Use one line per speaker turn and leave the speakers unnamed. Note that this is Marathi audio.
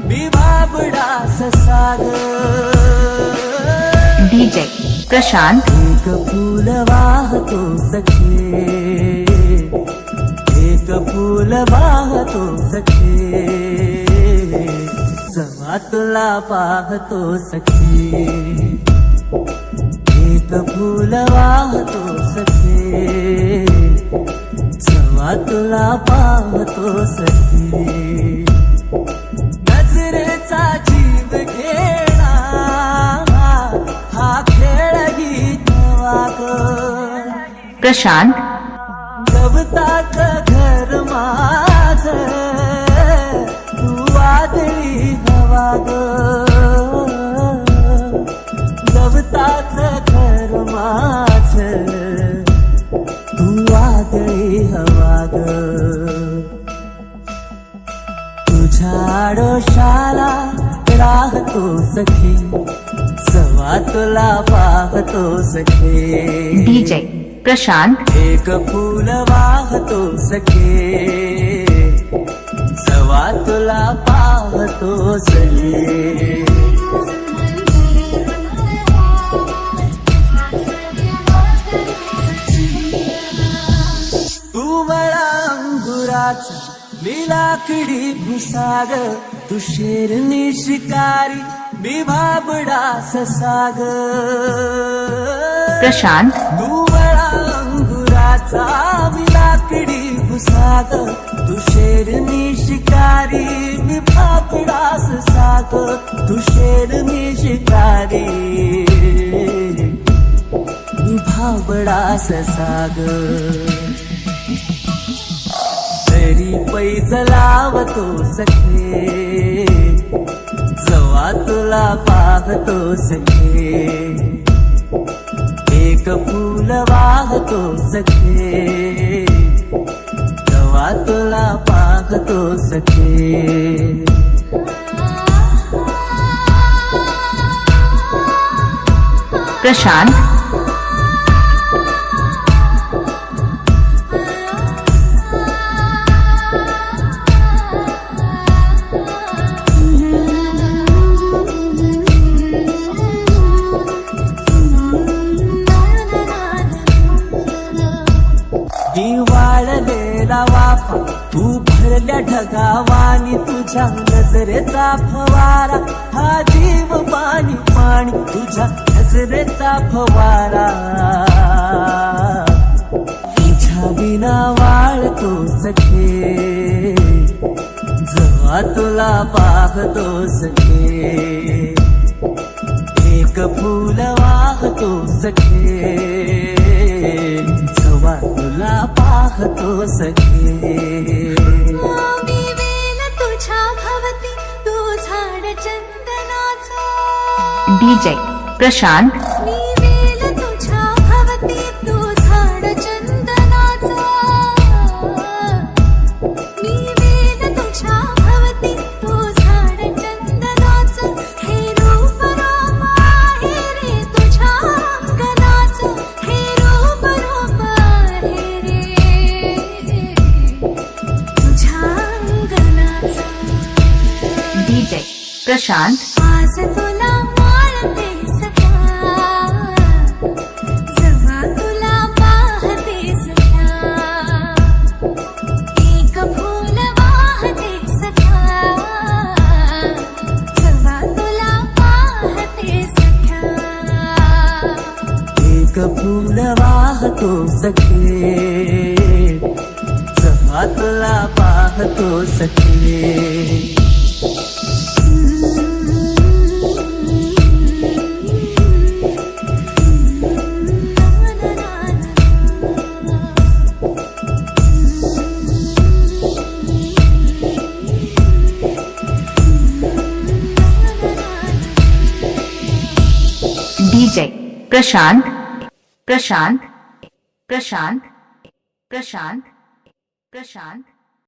मी भाबडा ससाग.
DJ प्रशांत.
एक फूल वाहतो सखे. एक फूल वाहतो सखे. तुला पाहतो सखे. एक फूल वाहतो सखे. जवा तुला
प्रशांत.
घर माझ वादळी हवा ग. गवतात घर माझ वादळी हवा ग. तुझ्या राहतो सखी सवा तुला पाहतो सखे.
DJ प्रशांत.
एक फूल वाहतो सखे. सवा तुला पाहतो सखे तू मला अंगुराचा मी लाकडी भुसाग. तू शेरनी शिकारी मी भाबडा ससाग.
प्रशांत.
तू चावी लाकडी घुसाग तू शेरनी शिकारी मी भाबडा साग तू शेरनी शिकारी. मी भाबडा साग तरी पैज लावतो सखे जवा तुला पाहतो सखे. एक फूल वाहतो सखे? जवा तुला पाहतो सखे.
प्रशांत?
भरला वाफा तू भरल्या ढगावानी तुझ्या नजरेचा फवारा. हा जीव पाणी पाणी तुझ्या नजरेचा फवारा. तुझ्या विना वाळतो सखे जवा तुला पाहतो सखे एक फूल वाहतो सखे जवा तुला पाहतो सखे।
मी वेल तुझ्या भवती तू झाड चंदनाचा।
DJ प्रशांत। प्रशांत.
फूल वाहते
सखे. जवा तुला पाहतो सखे.
डीजे प्रशांत प्रशांत प्रशांत प्रशांत प्रशांत